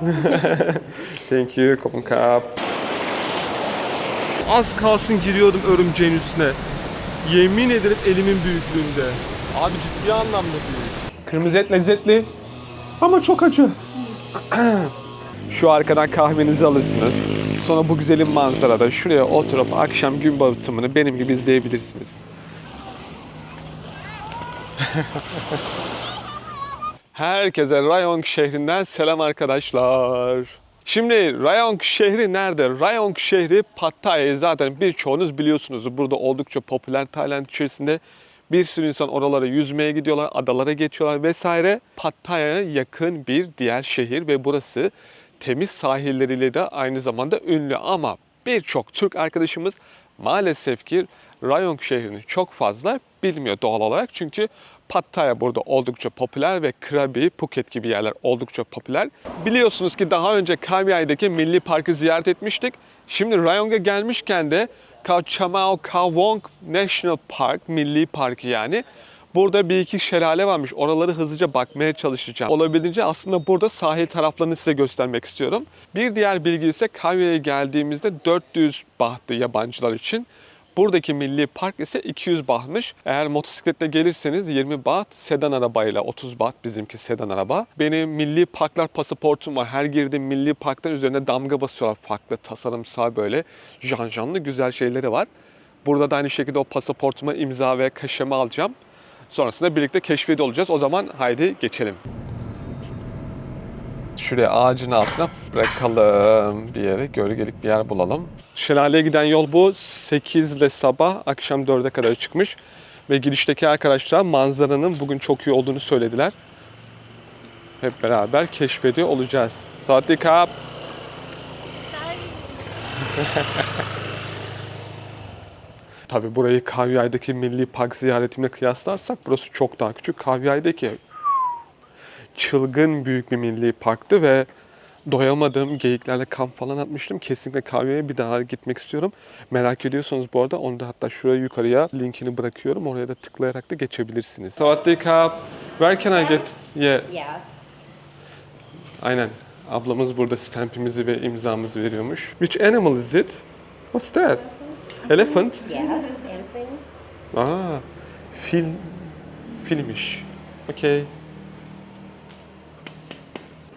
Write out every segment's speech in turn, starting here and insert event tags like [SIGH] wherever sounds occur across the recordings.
[LAUGHS] Thank you, Kopun Cup. Az kalsın giriyordum örümceğin üstüne. Yemin ederim elimin büyüklüğünde. Abi ciddi anlamda büyük. Kırmızı et lezzetli ama çok acı. [CLEARS THROAT] Şu arkadan kahvenizi alırsınız. Sonra bu güzelim manzarada şuraya oturup akşam gün batımını benim gibi izleyebilirsiniz. [LAUGHS] Herkese Rayong şehrinden selam arkadaşlar. Şimdi Rayong şehri nerede? Rayong şehri Pattaya zaten birçoğunuz biliyorsunuz. Burada oldukça popüler Tayland içerisinde. Bir sürü insan oralara yüzmeye gidiyorlar, adalara geçiyorlar vesaire. Pattaya'ya yakın bir diğer şehir ve burası temiz sahilleriyle de aynı zamanda ünlü ama birçok Türk arkadaşımız maalesef ki Rayong şehrini çok fazla bilmiyor doğal olarak. Çünkü Pattaya burada oldukça popüler ve Krabi, Phuket gibi yerler oldukça popüler. Biliyorsunuz ki daha önce Khao Milli Parkı ziyaret etmiştik. Şimdi Rayong'a gelmişken de Khao Chamao Khao National Park, Milli Parkı yani. Burada bir iki şelale varmış. Oraları hızlıca bakmaya çalışacağım. Olabildiğince aslında burada sahil taraflarını size göstermek istiyorum. Bir diğer bilgi ise Kavya'ya geldiğimizde 400 bahtı yabancılar için. Buradaki milli park ise 200 bahtmış. Eğer motosikletle gelirseniz 20 baht, sedan arabayla 30 baht bizimki sedan araba. Benim milli parklar pasaportum var. Her girdiğim milli parktan üzerine damga basıyorlar farklı tasarımsal böyle janjanlı güzel şeyleri var. Burada da aynı şekilde o pasaportuma imza ve kaşemi alacağım. Sonrasında birlikte keşfede olacağız. O zaman haydi geçelim. Şuraya ağacın altına bırakalım bir yere. Gölgelik bir yer bulalım. Şelaleye giden yol bu. 8 ile sabah akşam 4'e kadar çıkmış. Ve girişteki arkadaşlar manzaranın bugün çok iyi olduğunu söylediler. Hep beraber keşfediyor olacağız. Saatlik kap. [LAUGHS] Tabi burayı Kavyay'daki Milli Park ziyaretimle kıyaslarsak burası çok daha küçük. Kavyay'daki çılgın büyük bir milli parktı ve doyamadığım geyiklerle kamp falan atmıştım. Kesinlikle Kavya'ya bir daha gitmek istiyorum. Merak ediyorsanız bu arada onu da hatta şuraya yukarıya linkini bırakıyorum. Oraya da tıklayarak da geçebilirsiniz. Savattik kap. Where can I get? Yeah. Yes. Aynen. Ablamız burada stampimizi ve imzamızı veriyormuş. Which animal is it? What's that? Elephant? Yes. Anything? Aa, fil, filmiş. Okey.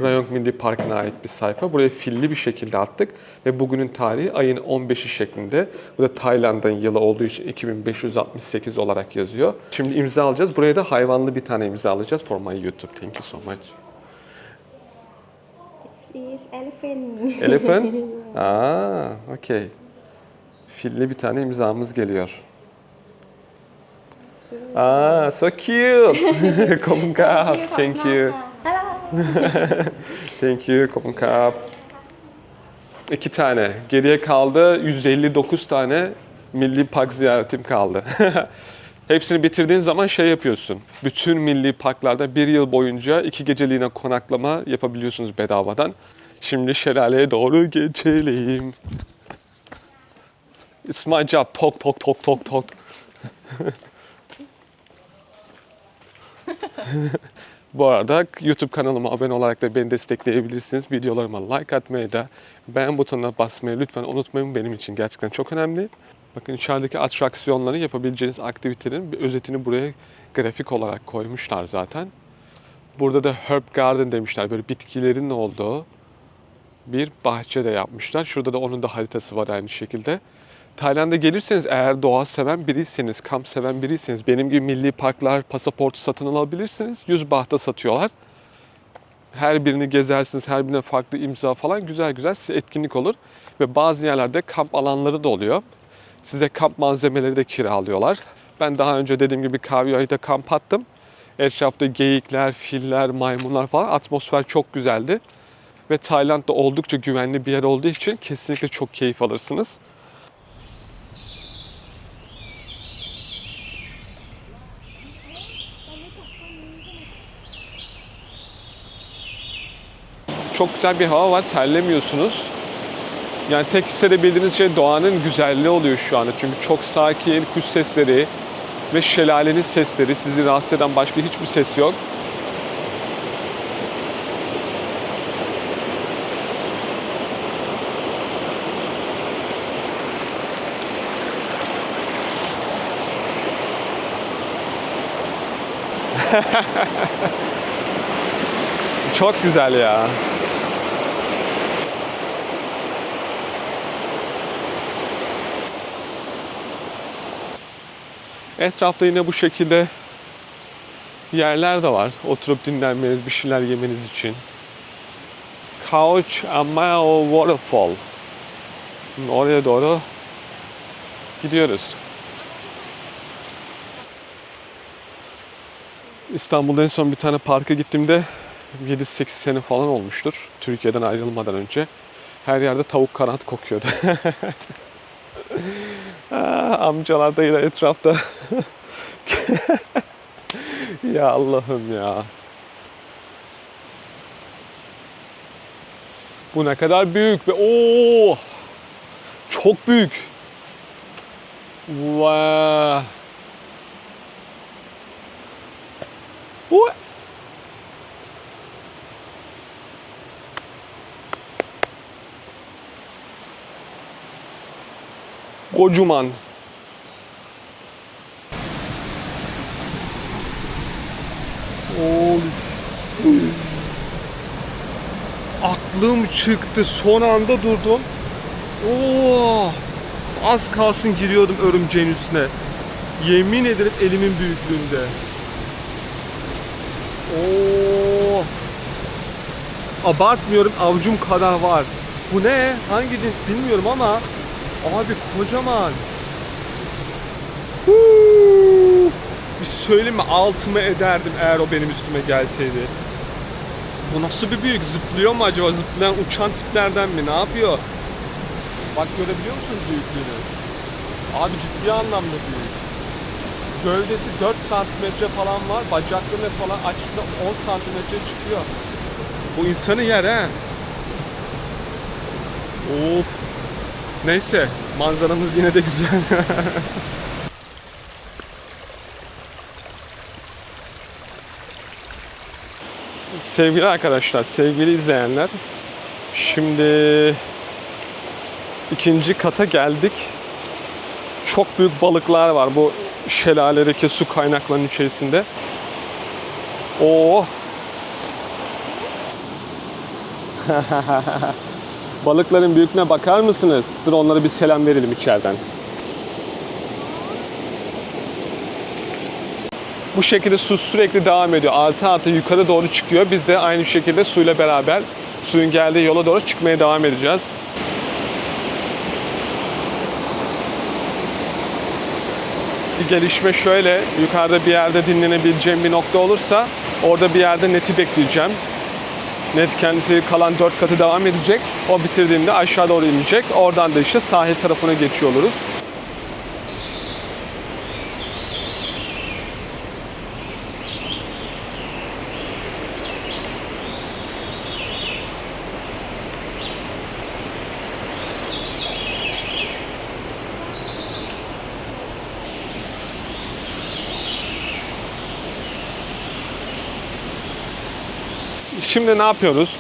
Rayong Milli Parkı'na ait bir sayfa. Buraya filli bir şekilde attık ve bugünün tarihi ayın 15'i şeklinde. Bu da Tayland'ın yılı olduğu için 2568 olarak yazıyor. Şimdi imza alacağız. Buraya da hayvanlı bir tane imza alacağız for my YouTube. Thank you so much. This elephant. Elephant? [LAUGHS] Aa, okey. Filli bir tane imzamız geliyor. Aa, so cute. [LAUGHS] Kopun kap. Thank you. Thank you. [LAUGHS] Kopun kap. İki tane. Geriye kaldı 159 tane milli park ziyaretim kaldı. [LAUGHS] Hepsini bitirdiğin zaman şey yapıyorsun. Bütün milli parklarda bir yıl boyunca iki geceliğine konaklama yapabiliyorsunuz bedavadan. Şimdi şelaleye doğru geçelim. It's my job. Talk, talk, talk, talk, talk. [LAUGHS] Bu arada YouTube kanalıma abone olarak da beni destekleyebilirsiniz. Videolarıma like atmayı da beğen butonuna basmayı lütfen unutmayın. Benim için gerçekten çok önemli. Bakın içerideki atraksiyonları yapabileceğiniz aktivitelerin bir özetini buraya grafik olarak koymuşlar zaten. Burada da Herb Garden demişler. Böyle bitkilerin olduğu bir bahçe de yapmışlar. Şurada da onun da haritası var aynı şekilde. Tayland'a gelirseniz eğer doğa seven biriyseniz, kamp seven biriyseniz benim gibi milli parklar pasaportu satın alabilirsiniz. 100 bahta satıyorlar. Her birini gezersiniz, her birine farklı imza falan güzel güzel size etkinlik olur. Ve bazı yerlerde kamp alanları da oluyor. Size kamp malzemeleri de kiralıyorlar. Ben daha önce dediğim gibi Kavya'da kamp attım. Etrafta geyikler, filler, maymunlar falan atmosfer çok güzeldi. Ve Tayland'da oldukça güvenli bir yer olduğu için kesinlikle çok keyif alırsınız. Çok güzel bir hava var. Terlemiyorsunuz. Yani tek hissedebildiğiniz şey doğanın güzelliği oluyor şu anda. Çünkü çok sakin, kuş sesleri ve şelalenin sesleri. Sizi rahatsız eden başka hiçbir ses yok. [LAUGHS] Çok güzel ya. Etrafta yine bu şekilde yerler de var. Oturup dinlenmeniz, bir şeyler yemeniz için. Couch Amao Waterfall. Şimdi Oraya doğru gidiyoruz. İstanbul'da en son bir tane parka gittiğimde 7-8 sene falan olmuştur. Türkiye'den ayrılmadan önce. Her yerde tavuk kanat kokuyordu. [LAUGHS] Amcalar da yine etrafta. [LAUGHS] ya Allah'ım ya. Bu ne kadar büyük ve ooo çok büyük. Vay. Vay. Kocaman. Oy. Aklım çıktı. Son anda durdum. Oo! Az kalsın giriyordum örümceğin üstüne. Yemin ederim elimin büyüklüğünde. Oo! Abartmıyorum avucum kadar var. Bu ne? Hangi cins bilmiyorum ama abi kocaman. Huu! Söyleyeyim mi? Altımı ederdim eğer o benim üstüme gelseydi. Bu nasıl bir büyük? Zıplıyor mu acaba? Zıplayan uçan tiplerden mi? Ne yapıyor? Bak görebiliyor musunuz büyüklüğünü? Abi ciddi anlamda büyük. Gövdesi 4 santimetre falan var. Bacakları falan açtığında 10 santimetre çıkıyor. Bu insanı yer he. Of. Neyse manzaramız yine de güzel. [LAUGHS] Sevgili arkadaşlar, sevgili izleyenler. Şimdi ikinci kata geldik. Çok büyük balıklar var bu şelaledeki su kaynaklarının içerisinde. Oo. [LAUGHS] Balıkların büyüklüğüne bakar mısınız? Dur onlara bir selam verelim içeriden. Bu şekilde su sürekli devam ediyor. Altı altı yukarı doğru çıkıyor. Biz de aynı şekilde suyla beraber suyun geldiği yola doğru çıkmaya devam edeceğiz. Gelişme şöyle, yukarıda bir yerde dinlenebileceğim bir nokta olursa orada bir yerde neti bekleyeceğim. Net kendisi kalan dört katı devam edecek. O bitirdiğinde aşağı doğru inecek. Oradan da işte sahil tarafına geçiyor oluruz. Şimdi ne yapıyoruz?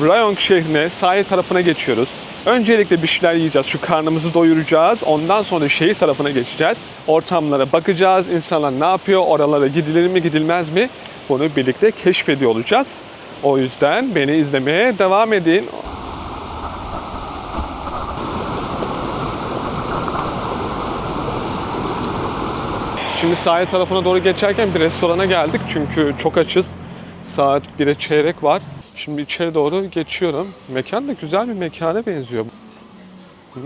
Rayong şehrine, sahil tarafına geçiyoruz. Öncelikle bir şeyler yiyeceğiz. Şu karnımızı doyuracağız. Ondan sonra şehir tarafına geçeceğiz. Ortamlara bakacağız. İnsanlar ne yapıyor? Oralara gidilir mi, gidilmez mi? Bunu birlikte keşfediyor olacağız. O yüzden beni izlemeye devam edin. Şimdi sahil tarafına doğru geçerken bir restorana geldik çünkü çok açız. Saat 1'e çeyrek var. Şimdi içeri doğru geçiyorum. Mekan da güzel bir mekana benziyor. Hmm.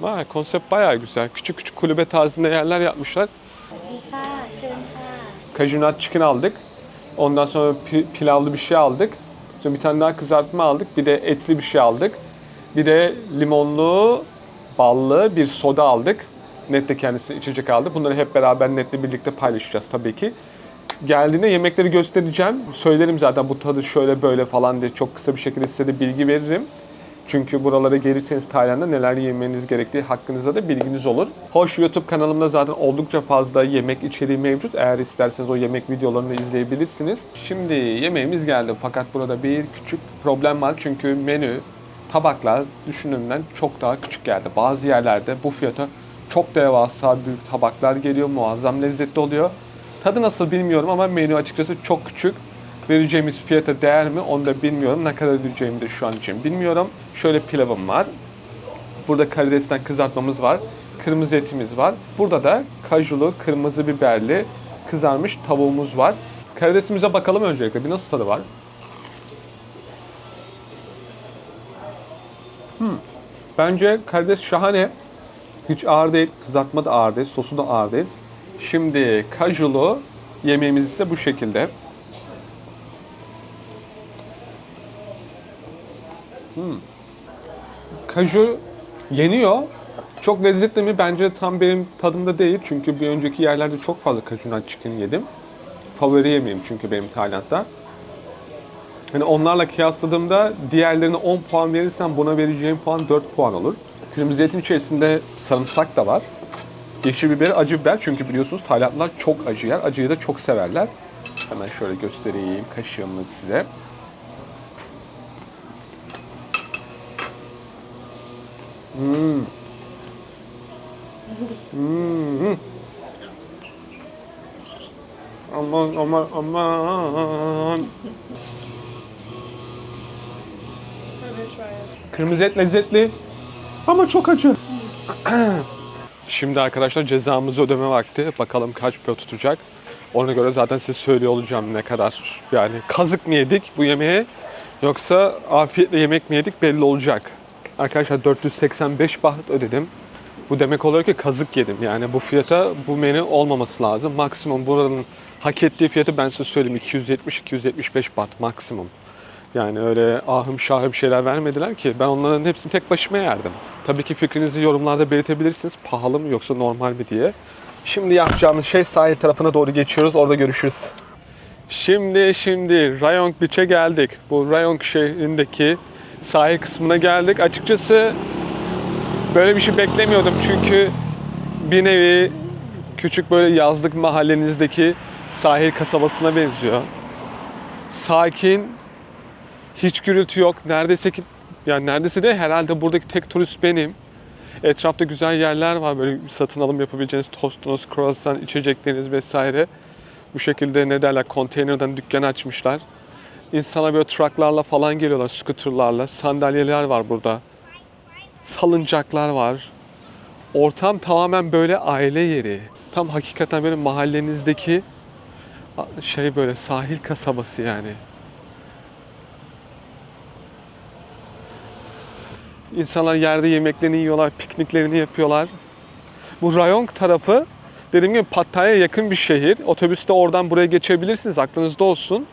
Vay, konsept bayağı güzel. Küçük küçük kulübe tarzında yerler yapmışlar. Kajunat chicken aldık. Ondan sonra pilavlı bir şey aldık. Sonra bir tane daha kızartma aldık. Bir de etli bir şey aldık. Bir de limonlu, ballı bir soda aldık. Net kendisi içecek aldı. Bunları hep beraber Net'le birlikte paylaşacağız tabii ki. Geldiğinde yemekleri göstereceğim. Söylerim zaten bu tadı şöyle böyle falan diye çok kısa bir şekilde size de bilgi veririm. Çünkü buralara gelirseniz Tayland'da neler yemeniz gerektiği hakkınızda da bilginiz olur. Hoş YouTube kanalımda zaten oldukça fazla yemek içeriği mevcut. Eğer isterseniz o yemek videolarını izleyebilirsiniz. Şimdi yemeğimiz geldi fakat burada bir küçük problem var. Çünkü menü, tabaklar düşündüğümden çok daha küçük geldi. Bazı yerlerde bu fiyata çok devasa büyük tabaklar geliyor. Muazzam lezzetli oluyor. Tadı nasıl bilmiyorum ama menü açıkçası çok küçük. Vereceğimiz fiyata değer mi onu da bilmiyorum. Ne kadar ödeyeceğimi de şu an için bilmiyorum. Şöyle pilavım var. Burada karidesten kızartmamız var. Kırmızı etimiz var. Burada da kajulu, kırmızı biberli kızarmış tavuğumuz var. Karidesimize bakalım öncelikle. Bir nasıl tadı var? Hmm. Bence karides şahane. Hiç ağır değil. Kızartma da ağır değil. Sosu da ağır değil. Şimdi kajulu yemeğimiz ise bu şekilde. Hmm. Kaju yeniyor. Çok lezzetli mi? Bence tam benim tadımda değil. Çünkü bir önceki yerlerde çok fazla kajunat chicken yedim. Favori yemeğim çünkü benim Tayland'da. Hani onlarla kıyasladığımda diğerlerine 10 puan verirsem buna vereceğim puan 4 puan olur. Kırmızı etin içerisinde sarımsak da var. Yeşil biber, acı biber çünkü biliyorsunuz Taylandlılar çok acı yer. Acıyı da çok severler. Hemen şöyle göstereyim kaşığımı size. Hmm. Hmm. Aman aman aman. Kırmızı et lezzetli ama çok acı. [CLEARS THROAT] Şimdi arkadaşlar cezamızı ödeme vakti. Bakalım kaç para tutacak. Ona göre zaten size söylüyor olacağım ne kadar. Yani kazık mı yedik bu yemeğe yoksa afiyetle yemek mi yedik belli olacak. Arkadaşlar 485 baht ödedim. Bu demek oluyor ki kazık yedim. Yani bu fiyata bu menü olmaması lazım. Maksimum buranın hak ettiği fiyatı ben size söyleyeyim 270-275 baht maksimum. Yani öyle ahım şahım şeyler vermediler ki ben onların hepsini tek başıma yerdim. Tabii ki fikrinizi yorumlarda belirtebilirsiniz. Pahalı mı yoksa normal mi diye. Şimdi yapacağımız şey sahil tarafına doğru geçiyoruz. Orada görüşürüz. Şimdi şimdi Rayong Beach'e geldik. Bu Rayong şehrindeki sahil kısmına geldik. Açıkçası böyle bir şey beklemiyordum çünkü bir nevi küçük böyle yazlık mahallenizdeki sahil kasabasına benziyor. Sakin, hiç gürültü yok. Neredeyse ki yani neredeyse de herhalde buradaki tek turist benim. Etrafta güzel yerler var böyle satın alım yapabileceğiniz tostunuz, croissant, içecekleriniz vesaire. Bu şekilde ne derler konteynerden dükkan açmışlar. İnsanlar böyle trucklarla falan geliyorlar, scooterlarla. Sandalyeler var burada. Salıncaklar var. Ortam tamamen böyle aile yeri. Tam hakikaten böyle mahallenizdeki şey böyle sahil kasabası yani. İnsanlar yerde yemeklerini yiyorlar, pikniklerini yapıyorlar. Bu Rayong tarafı dediğim gibi Pattaya'ya yakın bir şehir. Otobüste oradan buraya geçebilirsiniz. Aklınızda olsun.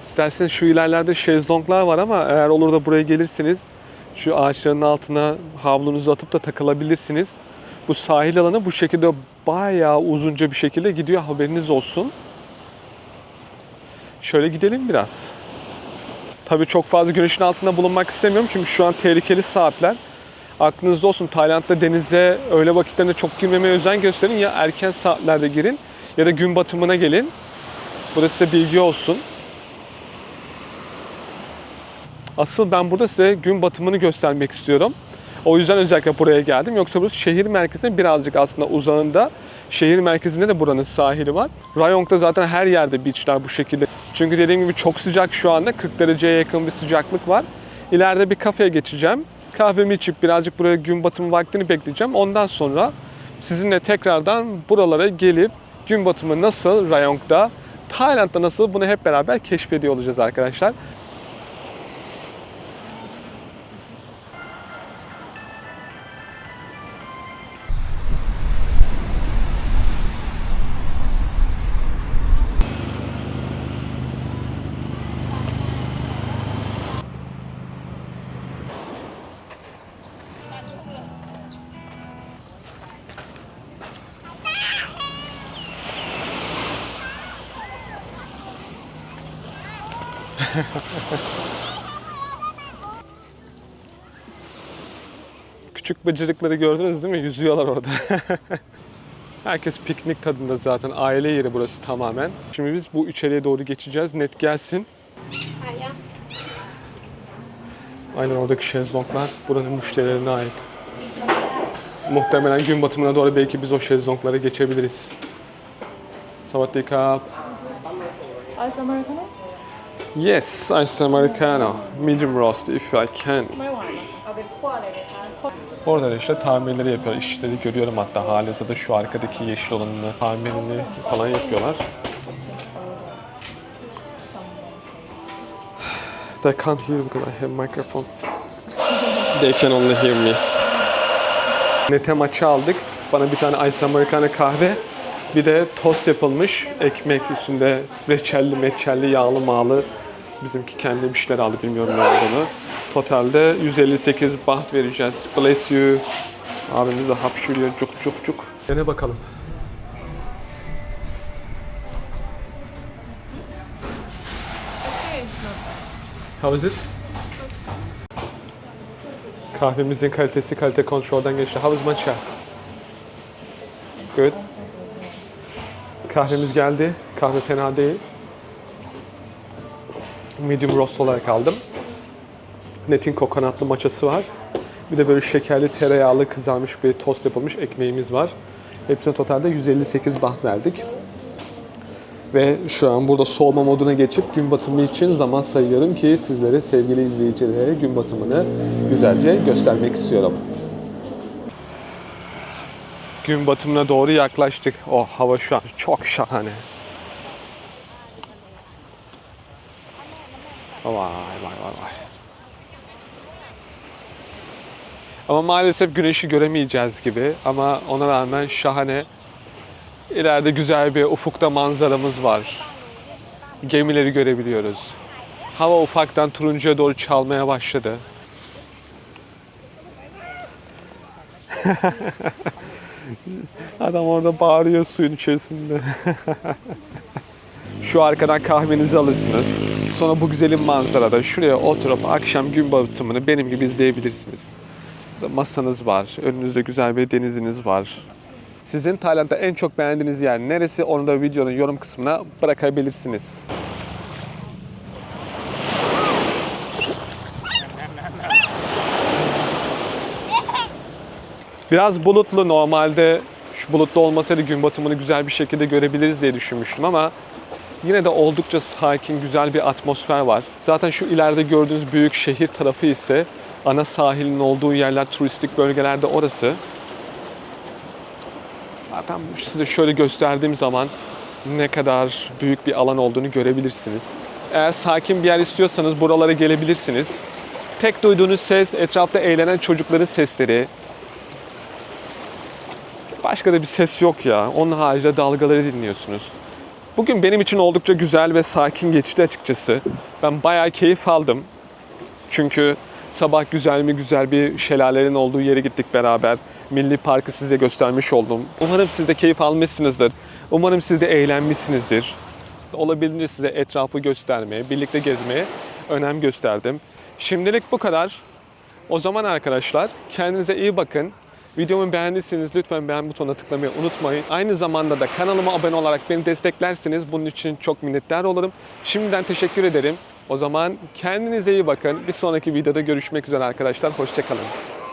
İsterseniz şu ilerlerde şezlonglar var ama eğer olur da buraya gelirsiniz şu ağaçların altına havlunuzu atıp da takılabilirsiniz. Bu sahil alanı bu şekilde bayağı uzunca bir şekilde gidiyor haberiniz olsun. Şöyle gidelim biraz. Tabii çok fazla güneşin altında bulunmak istemiyorum çünkü şu an tehlikeli saatler. Aklınızda olsun Tayland'da denize öğle vakitlerinde çok girmemeye özen gösterin. Ya erken saatlerde girin ya da gün batımına gelin. Bu da size bilgi olsun. Asıl ben burada size gün batımını göstermek istiyorum. O yüzden özellikle buraya geldim. Yoksa burası şehir merkezine birazcık aslında uzağında. Şehir merkezinde de buranın sahili var. Rayong'da zaten her yerde beachler bu şekilde. Çünkü dediğim gibi çok sıcak şu anda. 40 dereceye yakın bir sıcaklık var. İleride bir kafeye geçeceğim. Kahvemi içip birazcık buraya gün batımı vaktini bekleyeceğim. Ondan sonra sizinle tekrardan buralara gelip gün batımı nasıl Rayong'da, Tayland'da nasıl bunu hep beraber keşfediyor olacağız arkadaşlar. [LAUGHS] Küçük bıcırıkları gördünüz değil mi? Yüzüyorlar orada. [LAUGHS] Herkes piknik tadında zaten. Aile yeri burası tamamen. Şimdi biz bu içeriye doğru geçeceğiz. Net gelsin. Aynen oradaki şezlonglar buranın müşterilerine ait. Muhtemelen gün batımına doğru belki biz o şezlonglara geçebiliriz. Sawadee Ice Americano? Yes, ice americano. Medium roast if I can. Orada da işte tamirleri yapıyor. İşleri görüyorum hatta halihazırda şu arkadaki yeşil olanını, tamirini falan yapıyorlar. They can't hear because I have microphone. They can only hear me. Nete maçı aldık. Bana bir tane ice americano kahve, bir de tost yapılmış. Ekmek üstünde reçelli meçelli, yağlı mağlı Bizimki kendi bir şeyler aldı bilmiyorum ne olduğunu. Totalde 158 baht vereceğiz. Bless you. Abimiz de hapşırıyor cuk cuk cuk. Dene bakalım. How is it? Kahvemizin kalitesi kalite kontrolden geçti. How is matcha? Good. Kahvemiz geldi. Kahve fena değil. Medium roast olarak aldım. Net'in kokonatlı maçası var. Bir de böyle şekerli tereyağlı kızarmış bir tost yapılmış ekmeğimiz var. Hepsine totalde 158 baht verdik. Ve şu an burada soğuma moduna geçip gün batımı için zaman sayıyorum ki sizlere sevgili izleyicilere gün batımını güzelce göstermek istiyorum. Gün batımına doğru yaklaştık. Oh hava şu an çok şahane. Vay vay vay vay. Ama maalesef güneşi göremeyeceğiz gibi ama ona rağmen şahane İleride güzel bir ufukta manzaramız var. Gemileri görebiliyoruz. Hava ufaktan turuncuya doğru çalmaya başladı. [LAUGHS] Adam orada bağırıyor suyun içerisinde. [LAUGHS] Şu arkadan kahvenizi alırsınız. Sonra bu güzelim manzarada şuraya oturup akşam gün batımını benim gibi izleyebilirsiniz. Masanız var, önünüzde güzel bir deniziniz var. Sizin Tayland'da en çok beğendiğiniz yer neresi? Onu da videonun yorum kısmına bırakabilirsiniz. Biraz bulutlu normalde şu bulutlu olmasaydı gün batımını güzel bir şekilde görebiliriz diye düşünmüştüm ama yine de oldukça sakin, güzel bir atmosfer var. Zaten şu ileride gördüğünüz büyük şehir tarafı ise ana sahilin olduğu yerler, turistik bölgelerde orası. Zaten size şöyle gösterdiğim zaman ne kadar büyük bir alan olduğunu görebilirsiniz. Eğer sakin bir yer istiyorsanız buralara gelebilirsiniz. Tek duyduğunuz ses etrafta eğlenen çocukların sesleri. Başka da bir ses yok ya. Onun haricinde dalgaları dinliyorsunuz. Bugün benim için oldukça güzel ve sakin geçti açıkçası. Ben bayağı keyif aldım. Çünkü sabah güzel mi güzel bir şelalelerin olduğu yere gittik beraber. Milli Parkı size göstermiş oldum. Umarım siz de keyif almışsınızdır. Umarım siz de eğlenmişsinizdir. Olabildiğince size etrafı göstermeye, birlikte gezmeye önem gösterdim. Şimdilik bu kadar. O zaman arkadaşlar kendinize iyi bakın. Videomu beğendiyseniz lütfen beğen butonuna tıklamayı unutmayın. Aynı zamanda da kanalıma abone olarak beni desteklerseniz bunun için çok minnettar olurum. Şimdiden teşekkür ederim. O zaman kendinize iyi bakın. Bir sonraki videoda görüşmek üzere arkadaşlar. Hoşçakalın.